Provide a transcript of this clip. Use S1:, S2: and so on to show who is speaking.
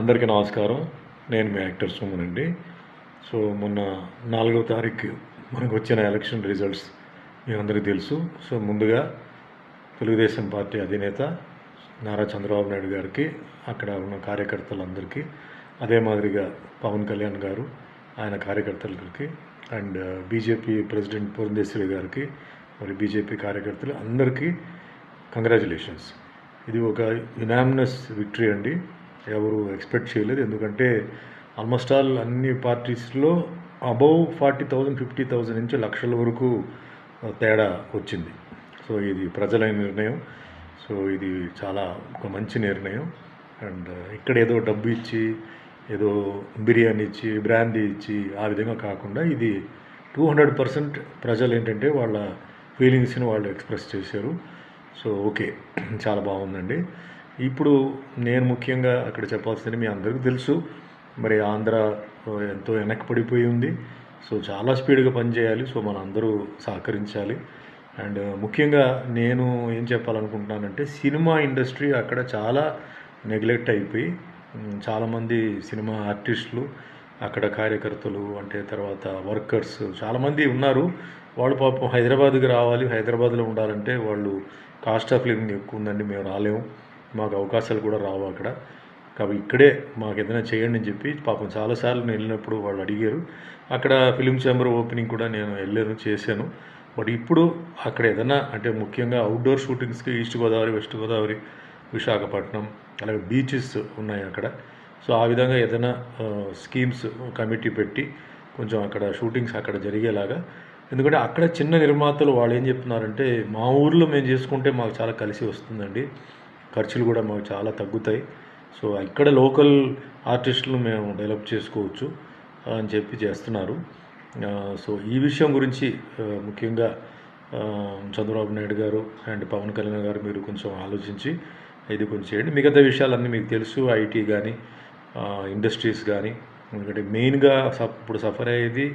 S1: అందరికీ నమస్కారం నేను మీ యాక్టర్ సుమన్ అండి సో మొన్న నాలుగో తారీఖు మనకు వచ్చిన ఎలక్షన్ రిజల్ట్స్ మీ అందరికీ తెలుసు సో ముందుగా తెలుగుదేశం పార్టీ అధినేత నారా చంద్రబాబు నాయుడు గారికి అక్కడ ఉన్న కార్యకర్తలందరికీ అదే మాదిరిగా పవన్ కళ్యాణ్ గారు ఆయన కార్యకర్తలకి అండ్ బీజేపీ ప్రెసిడెంట్ పురంధేశ్వరి గారికి మరి బీజేపీ కార్యకర్తలు అందరికీ కంగ్రాచులేషన్స్ ఇది ఒక యునామినస్ విక్టరీ అండి ఎవరు ఎక్స్పెక్ట్ చేయలేదు ఎందుకంటే ఆల్మోస్ట్ ఆల్ అన్ని పార్టీస్లో above forty thousand fifty thousand నుంచి లక్షల వరకు తేడా వచ్చింది సో ఇది ప్రజల నిర్ణయం సో ఇది చాలా ఒక మంచి నిర్ణయం అండ్ ఇక్కడ ఏదో డబ్బు ఇచ్చి ఏదో బిర్యానీ ఇచ్చి బ్రాందీ ఇచ్చి ఆ విధంగా కాకుండా ఇది టూ హండ్రెడ్ పర్సెంట్ ప్రజలు ఏంటంటే వాళ్ళ ఫీలింగ్స్ని వాళ్ళు ఎక్స్ప్రెస్ చేశారు సో ఓకే చాలా బాగుందండి ఇప్పుడు నేను ముఖ్యంగా అక్కడ చెప్పాల్సింది మీ అందరికీ తెలుసు మరి ఆంధ్ర ఎంతో పడిపోయి ఉంది సో చాలా స్పీడ్గా పనిచేయాలి సో మనందరూ సహకరించాలి అండ్ ముఖ్యంగా నేను ఏం చెప్పాలనుకుంటున్నానంటే సినిమా ఇండస్ట్రీ అక్కడ చాలా నెగ్లెక్ట్ అయిపోయి చాలామంది సినిమా ఆర్టిస్టులు అక్కడ కార్యకర్తలు అంటే తర్వాత వర్కర్స్ చాలామంది ఉన్నారు వాళ్ళు పాపం హైదరాబాద్కి రావాలి హైదరాబాద్లో ఉండాలంటే వాళ్ళు కాస్ట్ ఆఫ్ లివింగ్ ఎక్కువ ఉందండి మేము రాలేము మాకు అవకాశాలు కూడా రావు అక్కడ కాబట్టి ఇక్కడే మాకు ఏదైనా చేయండి అని చెప్పి పాపం చాలాసార్లు నేను వెళ్ళినప్పుడు వాళ్ళు అడిగారు అక్కడ ఫిలిం ఛాంబర్ ఓపెనింగ్ కూడా నేను వెళ్ళాను చేశాను బట్ ఇప్పుడు అక్కడ ఏదైనా అంటే ముఖ్యంగా అవుట్డోర్ షూటింగ్స్కి ఈస్ట్ గోదావరి వెస్ట్ గోదావరి విశాఖపట్నం అలాగే బీచెస్ ఉన్నాయి అక్కడ సో ఆ విధంగా ఏదైనా స్కీమ్స్ కమిటీ పెట్టి కొంచెం అక్కడ షూటింగ్స్ అక్కడ జరిగేలాగా ఎందుకంటే అక్కడ చిన్న నిర్మాతలు వాళ్ళు ఏం చెప్తున్నారంటే మా ఊర్లో మేము చేసుకుంటే మాకు చాలా కలిసి వస్తుందండి ఖర్చులు కూడా మాకు చాలా తగ్గుతాయి సో ఇక్కడ లోకల్ ఆర్టిస్టులు మేము డెవలప్ చేసుకోవచ్చు అని చెప్పి చేస్తున్నారు సో ఈ విషయం గురించి ముఖ్యంగా చంద్రబాబు నాయుడు గారు అండ్ పవన్ కళ్యాణ్ గారు మీరు కొంచెం ఆలోచించి ఇది కొంచెం చేయండి మిగతా విషయాలన్నీ మీకు తెలుసు ఐటీ కానీ ఇండస్ట్రీస్ కానీ ఎందుకంటే మెయిన్గా ఇప్పుడు సఫర్ అయ్యేది